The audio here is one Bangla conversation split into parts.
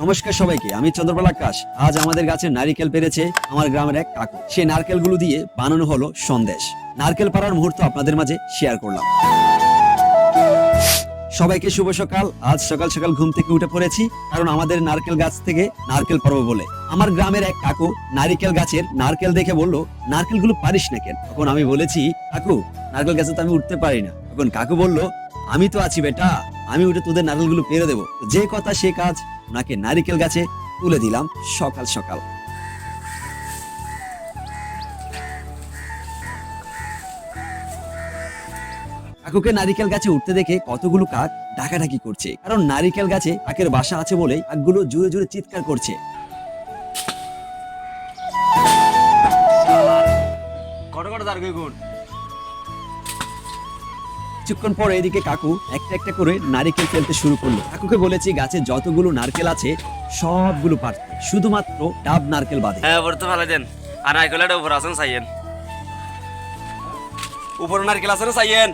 নমস্কার সবাইকে, আমি চন্দ্রপাল আকাশ আজ আমাদের গাছে নারিকেল পেরেছে আমার গ্রামের এক কাকু। সেই নারকেলগুলো দিয়ে বানানো হলো সন্দেশ। নারকেল পাড়ার মুহূর্ত আপনাদের মাঝে শেয়ার করলাম। সবাইকে শুভ সকাল। আজ সকাল সকাল ঘুম থেকে উঠে পড়েছি, কারণ আমাদের নারকেল গাছ থেকে নারকেল পারব বলে। আমার গ্রামের এক কাকু নারকেল গাছের নারকেল দেখে বলল, নারকেলগুলো পারিস না কেন? তখন আমি বলেছি, কাকু, নারকেল গাছে তো আমি উঠতে পারি না। তখন কাকু বলল, আমি তো আছি বেটা, আমি উঠে তোদের নারকেলগুলো পেরে দেবো। যে কথা সে কাজ ওনাকে নারিকেল গাছে তুলে দিলাম সকাল সকাল। কাকুকে নারিকেল গাছে উঠতে দেখে কতগুলো কাক ডাকাডাকি করছে। কারণ নারিকেল গাছে কাকের বাসা আছে বলেই কাকগুলো জোরে জোরে চিৎকার করছে। কত কত তার গুণ। কিছুক্ষণ পরে এদিকে কাকু একটা একটা করে নারিকেল ফেলতে শুরু করল কাকুকে বলেছি গাছে যতগুলো নারকেল আছে সবগুলো পারতে শুধুমাত্র ডাব নারকেল বাদে হ্যাঁ উপর তো ভালো দেন আর নারকেলটা উপর আছেন চাইয়েন উপর নারকেল আছে না চাইয়েন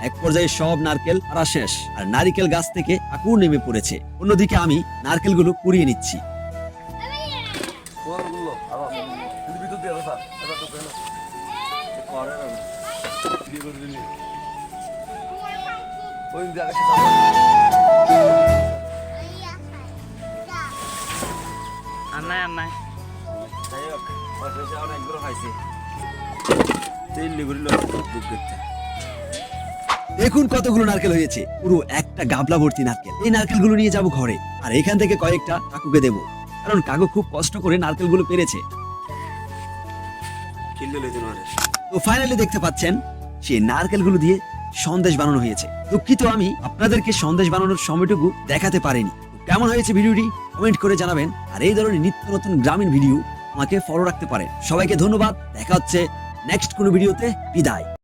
এক পর্যায়ে সব নারকেল পাড়া শেষ আর নারিকেল গাছ থেকে কাকু নেমে পড়েছে অন্যদিকে আমি নারকেলগুলো কুড়িয়ে নিচ্ছি আর নাই আর নাই যাই হোক অবশেষে অনেকগুলো খাইছি তেল ঘুরিল দুঃখ করতে দেখুন কতগুলো নারকেল হয়েছে। পুরো একটা গাবলা ভর্তি নারকেল। এই নারকেলগুলো নিয়ে যাব ঘরে আর এখান থেকে কয়েকটা কাকুকে দেব। কারণ কাকু খুব কষ্ট করে নারকেলগুলো পেরেছে। কিনলে লইতে তো ফাইনালি দেখতে পাচ্ছেন, সেই নারকেলগুলো দিয়ে সন্দেশ বানানো হয়েছে। দুঃখিত আমি, আপনাদেরকে সন্দেশ বানানোর সময়টুকু দেখাতে পারিনি। কেমন হয়েছে ভিডিওটি কমেন্ট করে জানাবেন, আর এই ধরনের নিত্য নতুন গ্রামীণ ভিডিও আমাকে ফলো রাখতে পারেন। সবাইকে ধন্যবাদ, দেখা হচ্ছে নেক্সট কোনো ভিডিওতে, বিদায়।